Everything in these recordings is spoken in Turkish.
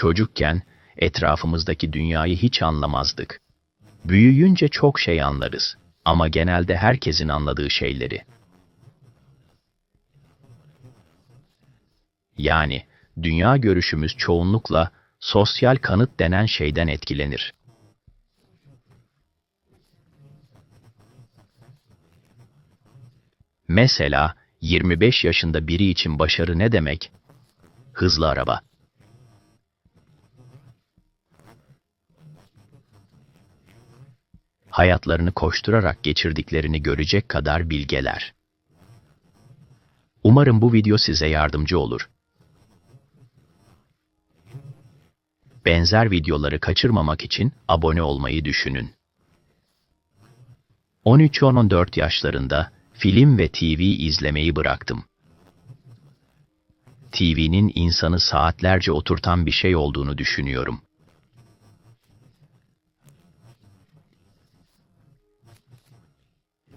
Çocukken etrafımızdaki dünyayı hiç anlamazdık. Büyüyünce çok şey anlarız ama genelde herkesin anladığı şeyleri. Yani dünya görüşümüz çoğunlukla sosyal kanıt denen şeyden etkilenir. Mesela 25 yaşında biri için başarı ne demek? Hızlı araba. Hayatlarını koşturarak geçirdiklerini görecek kadar bilgeler. Umarım bu video size yardımcı olur. Benzer videoları kaçırmamak için abone olmayı düşünün. 13-14 yaşlarında film ve TV izlemeyi bıraktım. TV'nin insanı saatlerce oturtan bir şey olduğunu düşünüyorum.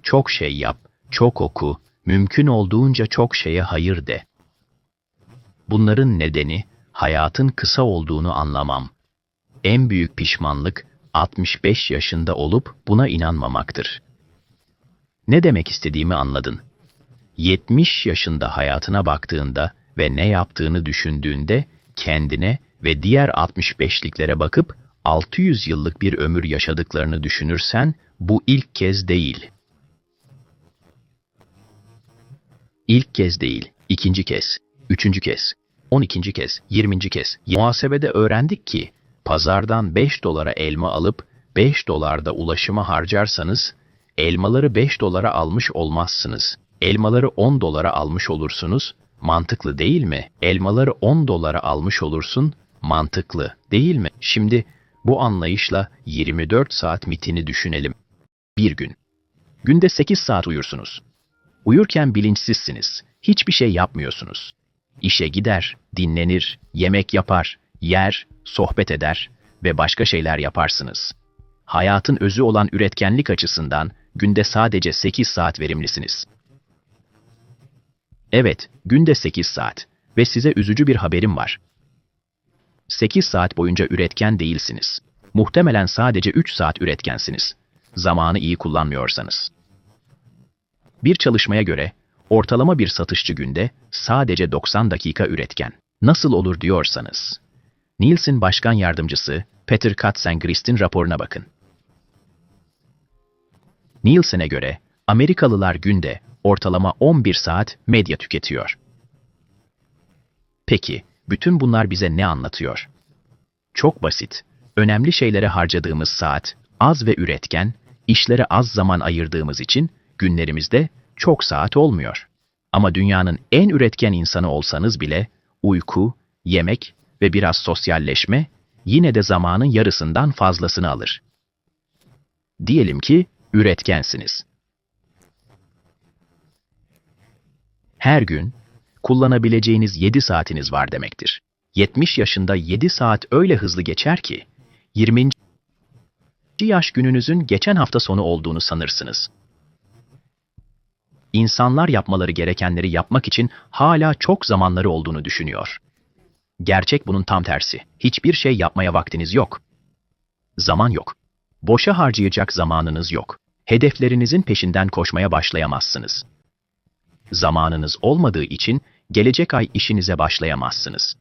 Çok şey yap, çok oku, mümkün olduğunca çok şeye hayır de. Bunların nedeni hayatın kısa olduğunu anlamam. En büyük pişmanlık 65 yaşında olup buna inanmamaktır. Ne demek istediğimi anladın. 70 yaşında hayatına baktığında ve ne yaptığını düşündüğünde kendine ve diğer 65'liklere bakıp 600 yıllık bir ömür yaşadıklarını düşünürsen bu ilk kez değil. İlk kez değil, ikinci kez, üçüncü kez, on ikinci kez, yirminci kez. Muhasebede öğrendik ki pazardan 5 dolara elma alıp 5 dolarda ulaşıma harcarsanız elmaları 5 dolara almış olmazsınız. Elmaları 10 dolara almış olursunuz. Mantıklı değil mi? Elmaları 10 dolara almış olursun. Mantıklı değil mi? Şimdi bu anlayışla 24 saat mitini düşünelim. Bir gün. Günde 8 saat uyursunuz. Uyurken bilinçsizsiniz. Hiçbir şey yapmıyorsunuz. İşe gider, dinlenir, yemek yapar, yer, sohbet eder ve başka şeyler yaparsınız. Hayatın özü olan üretkenlik açısından günde sadece 8 saat verimlisiniz. Evet, günde 8 saat ve size üzücü bir haberim var. 8 saat boyunca üretken değilsiniz. Muhtemelen sadece 3 saat üretkensiniz. Zamanı iyi kullanmıyorsanız. Bir çalışmaya göre ortalama bir satışçı günde sadece 90 dakika üretken. Nasıl olur diyorsanız. Nielsen Başkan Yardımcısı Peter Katzengrist'in raporuna bakın. Nielsen'e göre Amerikalılar günde ortalama 11 saat medya tüketiyor. Peki, bütün bunlar bize ne anlatıyor? Çok basit. Önemli şeylere harcadığımız saat az ve üretken, işlere az zaman ayırdığımız için günlerimizde çok saat olmuyor. Ama dünyanın en üretken insanı olsanız bile uyku, yemek ve biraz sosyalleşme yine de zamanın yarısından fazlasını alır. Diyelim ki üretkensiniz. Her gün kullanabileceğiniz 7 saatiniz var demektir. 70 yaşında 7 saat öyle hızlı geçer ki 20. yaş gününüzün geçen hafta sonu olduğunu sanırsınız. İnsanlar yapmaları gerekenleri yapmak için hala çok zamanları olduğunu düşünüyor. Gerçek bunun tam tersi. Hiçbir şey yapmaya vaktiniz yok. Zaman yok. Boşa harcayacak zamanınız yok. Hedeflerinizin peşinden koşmaya başlayamazsınız. Zamanınız olmadığı için gelecek ay işinize başlayamazsınız.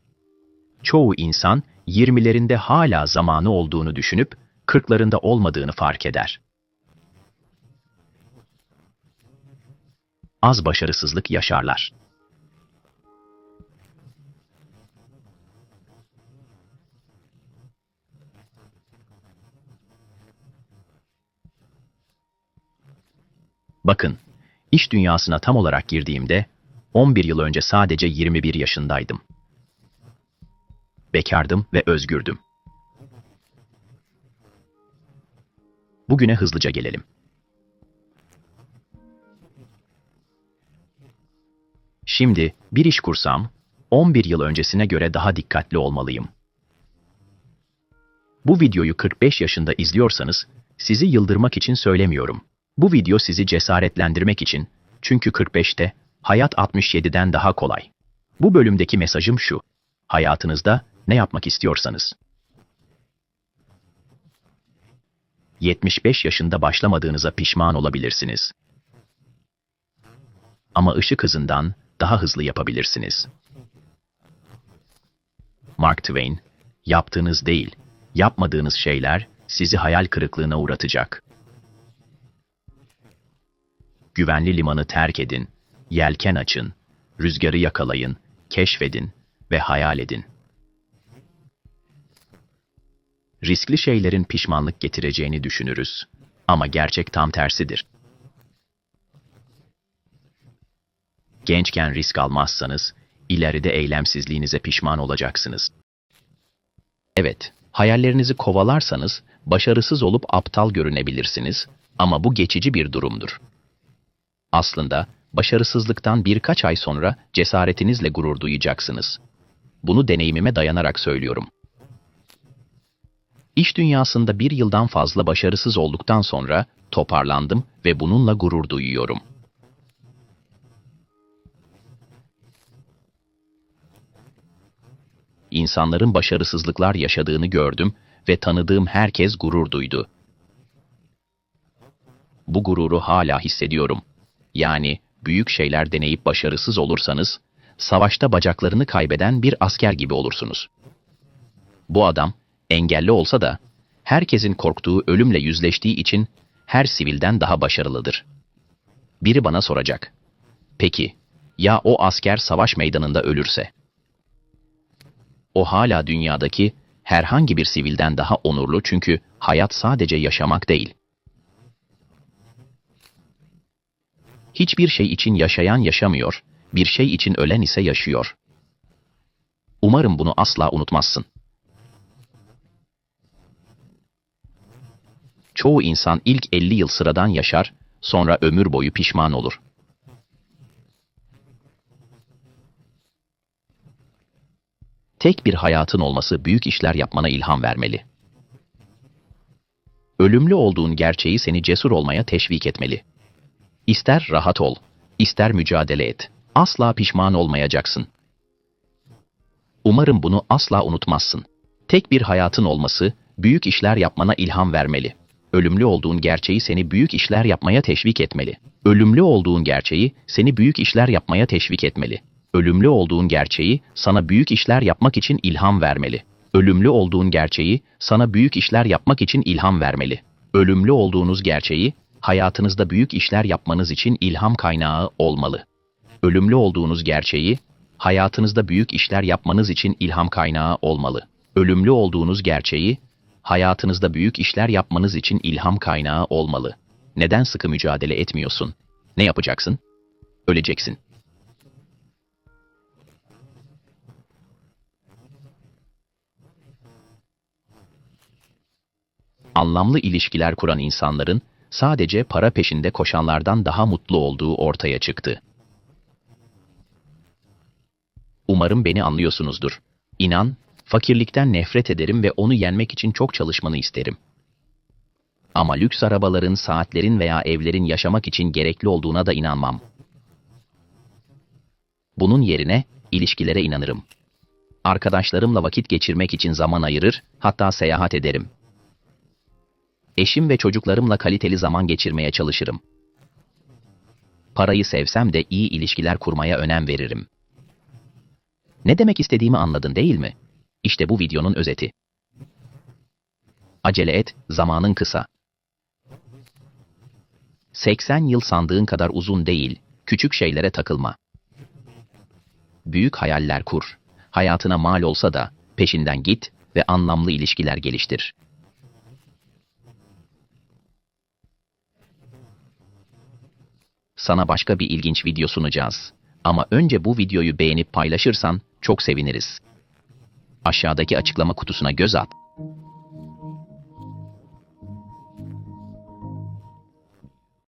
Çoğu insan 20'lerinde hala zamanı olduğunu düşünüp 40'larında olmadığını fark eder. Az başarısızlık yaşarlar. Bakın, iş dünyasına tam olarak girdiğimde 11 yıl önce sadece 21 yaşındaydım. Bekardım ve özgürdüm. Bugüne hızlıca gelelim. Şimdi bir iş kursam 11 yıl öncesine göre daha dikkatli olmalıyım. Bu videoyu 45 yaşında izliyorsanız sizi yıldırmak için söylemiyorum. Bu video sizi cesaretlendirmek için çünkü 45'te hayat 67'den daha kolay. Bu bölümdeki mesajım şu. Hayatınızda Ne yapmak istiyorsanız. 75 yaşında başlamadığınıza pişman olabilirsiniz. Ama ışık hızından daha hızlı yapabilirsiniz. Mark Twain, yaptığınız değil, yapmadığınız şeyler sizi hayal kırıklığına uğratacak. Güvenli limanı terk edin, yelken açın, rüzgarı yakalayın, keşfedin ve hayal edin. Riskli şeylerin pişmanlık getireceğini düşünürüz ama gerçek tam tersidir. Gençken risk almazsanız ileride eylemsizliğinize pişman olacaksınız. Evet, hayallerinizi kovalarsanız başarısız olup aptal görünebilirsiniz ama bu geçici bir durumdur. Aslında başarısızlıktan birkaç ay sonra cesaretinizle gurur duyacaksınız. Bunu deneyimime dayanarak söylüyorum. İş dünyasında bir yıldan fazla başarısız olduktan sonra toparlandım ve bununla gurur duyuyorum. İnsanların başarısızlıklar yaşadığını gördüm ve tanıdığım herkes gurur duydu. Bu gururu hala hissediyorum. Yani büyük şeyler deneyip başarısız olursanız, savaşta bacaklarını kaybeden bir asker gibi olursunuz. Bu adam, engelli olsa da, herkesin korktuğu ölümle yüzleştiği için her sivilden daha başarılıdır. Biri bana soracak. Peki, ya o asker savaş meydanında ölürse? O hala dünyadaki herhangi bir sivilden daha onurlu çünkü hayat sadece yaşamak değil. Hiçbir şey için yaşayan yaşamıyor, bir şey için ölen ise yaşıyor. Umarım bunu asla unutmazsın. Çoğu insan ilk 50 yıl sıradan yaşar, sonra ömür boyu pişman olur. Tek bir hayatın olması büyük işler yapmana ilham vermeli. Ölümlü olduğun gerçeği seni cesur olmaya teşvik etmeli. İster rahat ol, ister mücadele et. Asla pişman olmayacaksın. Umarım bunu asla unutmazsın. Tek bir hayatın olması büyük işler yapmana ilham vermeli. Ölümlü olduğun gerçeği seni büyük işler yapmaya teşvik etmeli. Ölümlü olduğun gerçeği seni büyük işler yapmaya teşvik etmeli. Ölümlü olduğun gerçeği sana büyük işler yapmak için ilham vermeli. Ölümlü olduğun gerçeği sana büyük işler yapmak için ilham vermeli. Ölümlü olduğunuz gerçeği hayatınızda büyük işler yapmanız için ilham kaynağı olmalı. Ölümlü olduğunuz gerçeği hayatınızda büyük işler yapmanız için ilham kaynağı olmalı. Ölümlü olduğunuz gerçeği hayatınızda büyük işler yapmanız için ilham kaynağı olmalı. Neden sıkı mücadele etmiyorsun? Ne yapacaksın? Öleceksin. Anlamlı ilişkiler kuran insanların sadece para peşinde koşanlardan daha mutlu olduğu ortaya çıktı. Umarım beni anlıyorsunuzdur. İnan, fakirlikten nefret ederim ve onu yenmek için çok çalışmanı isterim. Ama lüks arabaların, saatlerin veya evlerin yaşamak için gerekli olduğuna da inanmam. Bunun yerine ilişkilere inanırım. Arkadaşlarımla vakit geçirmek için zaman ayırır, hatta seyahat ederim. Eşim ve çocuklarımla kaliteli zaman geçirmeye çalışırım. Parayı sevsem de iyi ilişkiler kurmaya önem veririm. Ne demek istediğimi anladın değil mi? İşte bu videonun özeti. Acele et, zamanın kısa. 80 yıl sandığın kadar uzun değil, küçük şeylere takılma. Büyük hayaller kur. Hayatına mal olsa da peşinden git ve anlamlı ilişkiler geliştir. Sana başka bir ilginç video sunacağız. Ama önce bu videoyu beğenip paylaşırsan çok seviniriz. Aşağıdaki açıklama kutusuna göz at.